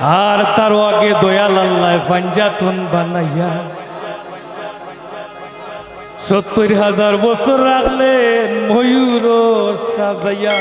আর তার আগে দয়াল আল্লাহ পাঞ্জাতন বানাইয়া। সত্তর হাজার বছর রাখলেন ময়ূর সাজাইয়া।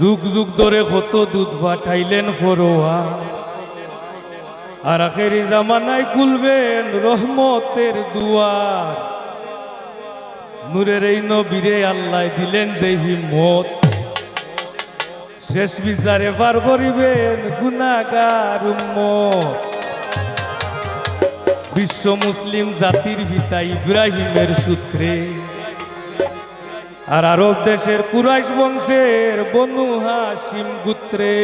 যুগ যুগ ধরে কত দুধ পাঠাইলেন ফরোয়া। আর আখেরি জামানায় খুলবেন রহমতের দুয়ার। নূরের এই নবীরে আল্লাহ দিলেন যে হিম্মত। শেষ বিচারে পার করিবেন উম্মত। বিশ্ব মুসলিম জাতির পিতা ইব্রাহিমের সূত্রে। আর আরব দেশের কুরাইশ বংশের বনু হাসিম গুত্রে।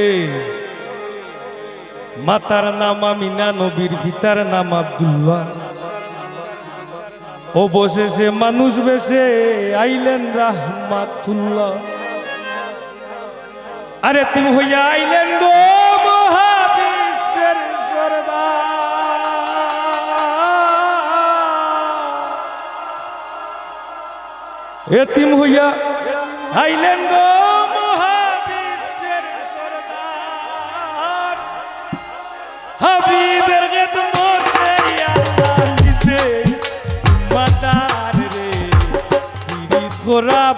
মাতার নাম আমিনা, নবীর পিতার নাম আব্দুল্লাহ। অবশেষে মানুষ বেশে আইলেন রাহমাতুল্লাহ। আরে তুমি হইয়া আইলেন গো মহাবিশ্বের সরদার। এতিম হইয়া আইলেন গো মহাবিশ্বের সরদার। হাবিবের গেত মধ্যে দিতে মাতার রে পিরিত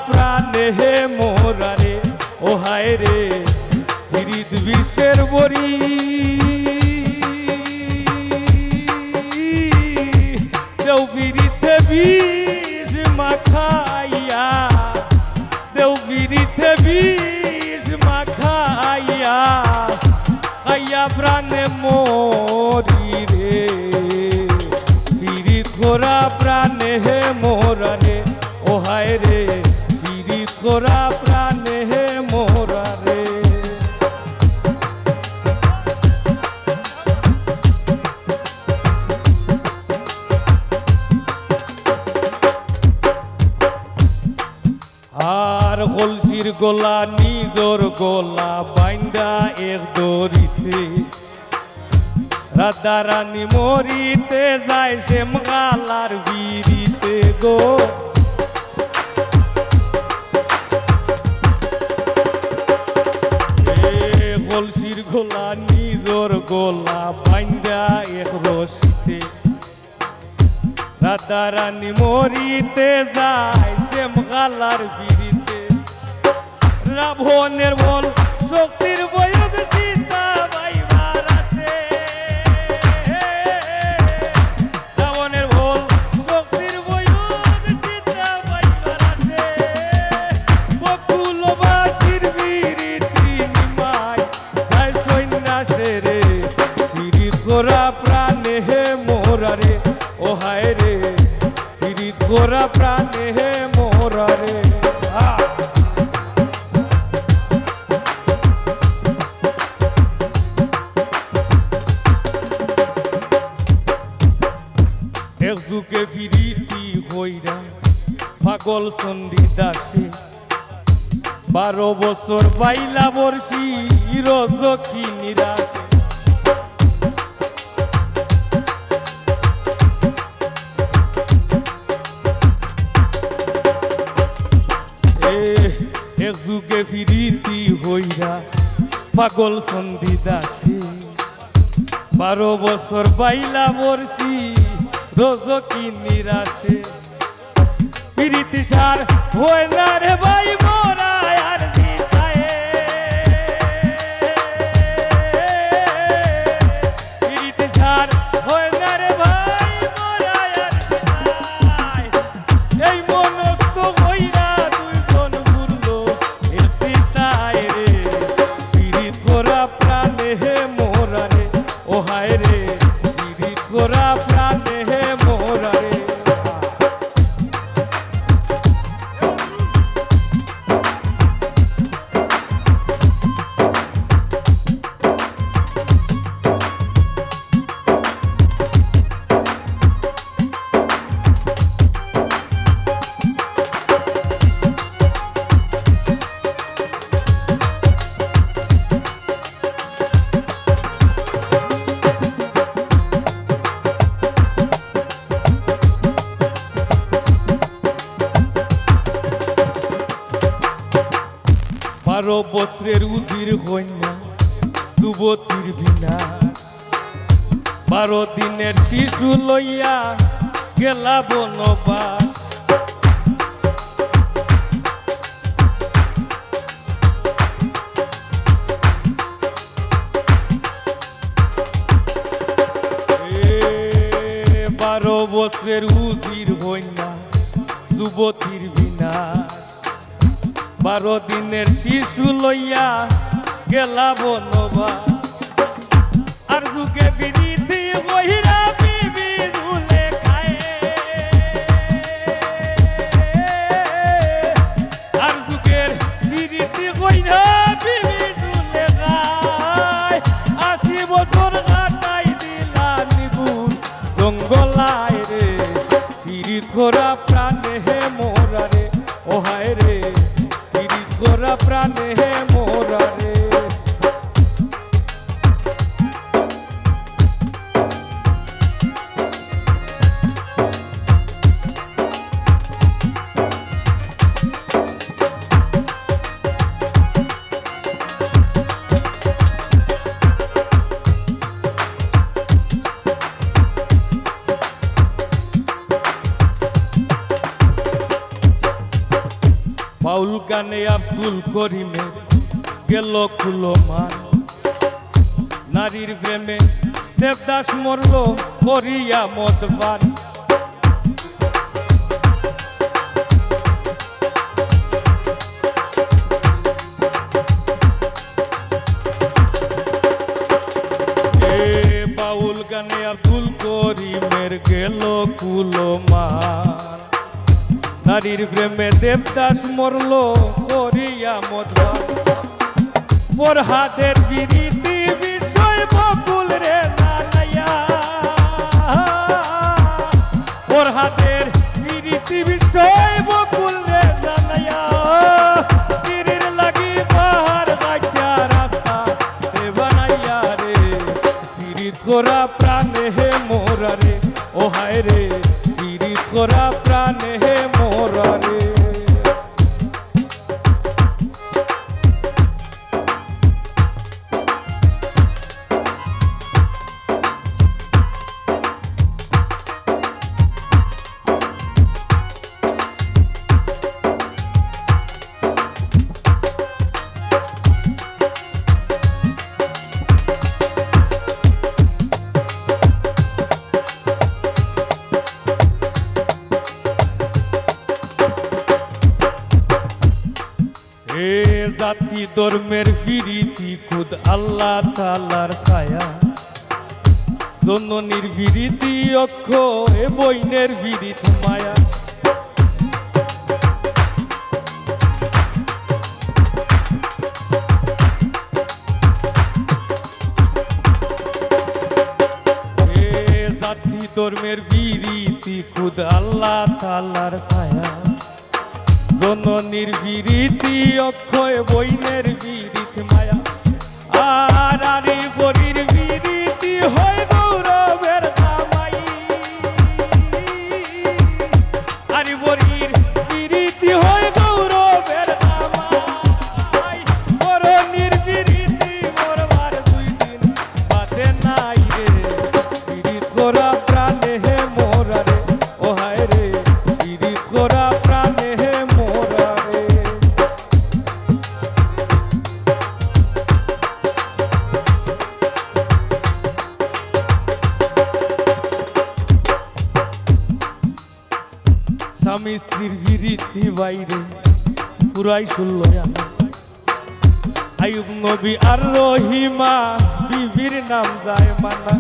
প্রাণে হে মোরা রে। ও হায় রে পিরিত বিশ্বের বরি দেও পিরিতে বিষ মাখাইয়া, দেও পিরিতে বিষ মাখাইয়া, খাইয়া প্রাণে মরি রে। প্রাণে রাধা রানী মরিতে যায় শ্যাম গালার বিরিতে গো। কলসির গোলা নিজর গোলা বাইন্দা এক রশিতে। রাধা রানী মরিতে যায় শ্যাম গালার বিরিতে রাবণের বল শক্তির বয়স পাগল চণ্ডী দাসে। বারো বছর বাইলা বর্ষি রজকি নিরাশে। এ এক যুগে ফিরিতি হইরা পাগল সন্ধি দাসে। বারো বছর বাইলা বর্ষি রোজকি নিরাশে। পিরিতি সার হয় না রে ভাই বারো দিনের শিশু লইয়া গেলা বনবাস। বারো বছরের উজির হইনা যুবতীর বিনা বারো দিনের শিশু লইয়া গেলা বনবাস। আব্দুল করিমের গেল খুলো মান নারীর প্রেমে দেবদাস মরল করিয়া বাউল গানে আব্দুল করিমের গেল কুলো মান নারীর প্রেমে দেবদাস মরল, করিয়া মধুর মোর হাতের বিরীতি বিষয় বকুল রে জানাইয়া মোর হাতের বিরীতি বিষয় বকুল রে জানাইয়া চিরির লাগি পাহাড় গাইয়া রাস্তা দে বানাইয়া রে। পিরিত করা প্রাণে হে মোরা রে, ও হায় রে। পিরিত করা প্রাণে হে জাতি ধর্মের ফিরিতি খুদ আল্লাহ তালার ছায়া। জননীর বিরীতি অক্ষ এ বইনের বিরিত মায়া। ধর্মের বিরীতি খুদ আল্লাহ তালার ছায়া। জননীর বিরীতি অক্ষয় বইনের বিরীত মায়া। আর বরির বিরীতি পুরাই শুনল। আয়ুব নবী আর রহিমা বিবির নাম যায় মানা।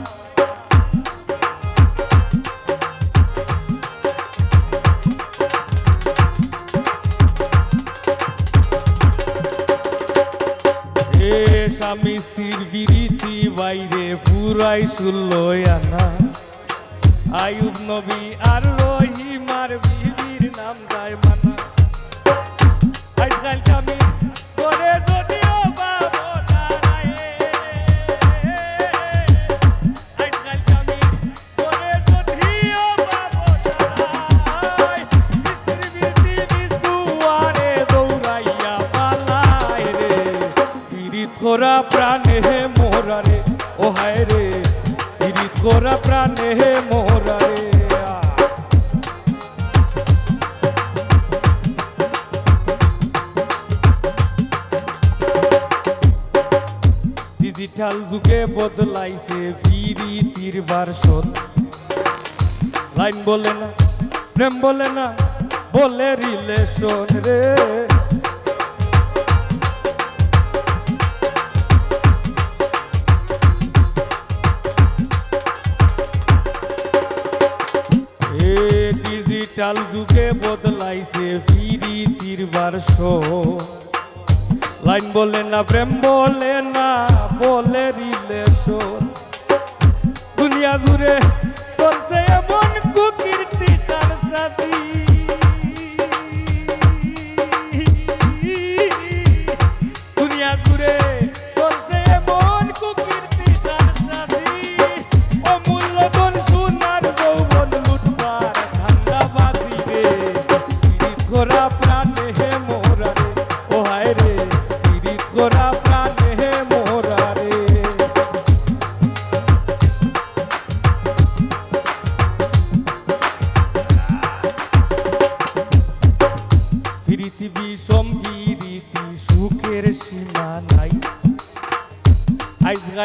স্বামী স্ত্রীর বিরীতি বাইরে পুরাই আনা। আয়ুব নবী আর রহিমার বিবির নাম যায় ডিজিটাল যুগে বদলাইছে ফিরি পিরিতির বারসন লাইন বলে না, প্রেম বলে না, বলে রিলেশন রে। ডিজিটাল যুগে বদলাইছে ফিরি পিরিতির বারসন লাইন বলে না প্রেম বলে না বলে রিলেশন দুনিয়া জুড়ে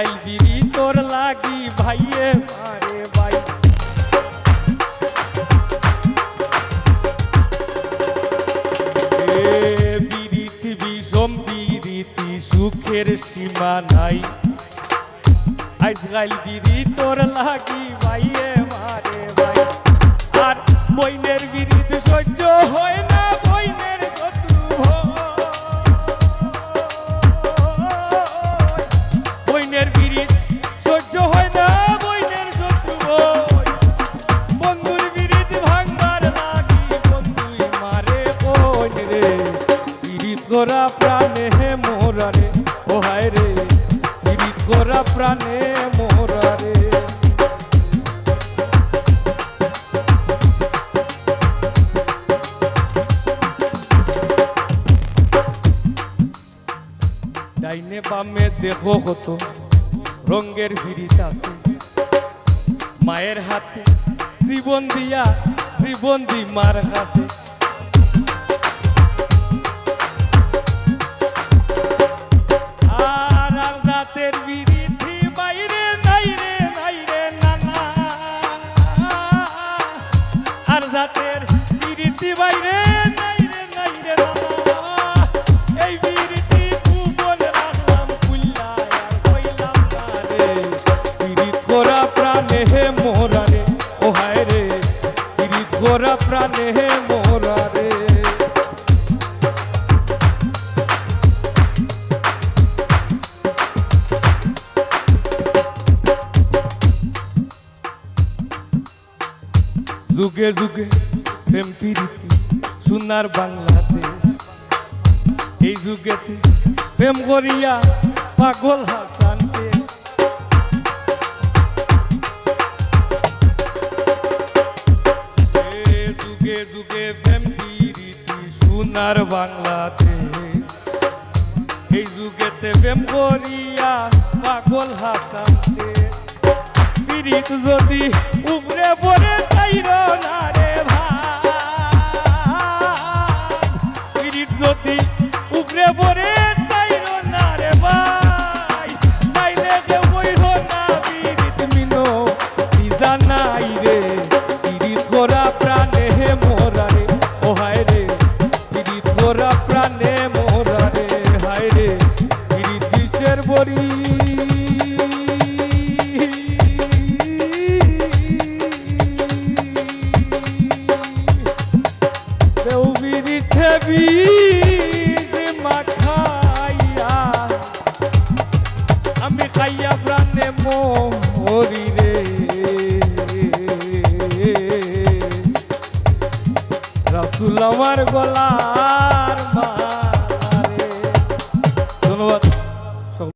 আজকাল বিড়ি তোর লাগি ভাইয়ে। মারে ভাই। সুখের সীমা নাই। আজকাল বিড়ি তোর লাগি ভাইয়ে মারে ভাই। আর বইনের বিরিদ সহ্য হয় না। ডাইনে বামে দেখো কত রঙ্গের ভিড়িত আছে। মায়ের হাতে জীবন দিয়া, জীবন দি মার কাছে। হে মোরা রে। যুগে যুগে প্রেম প্রীতি সোনার বাংলাতে এই যুগেতে প্রেম করিয়া পাগল হাসান সোনার বাংলাতে। এই যুগেতে প্রেম করিয়া পাগল হাসান শেষ পিরিত যদি উপরে পড়ে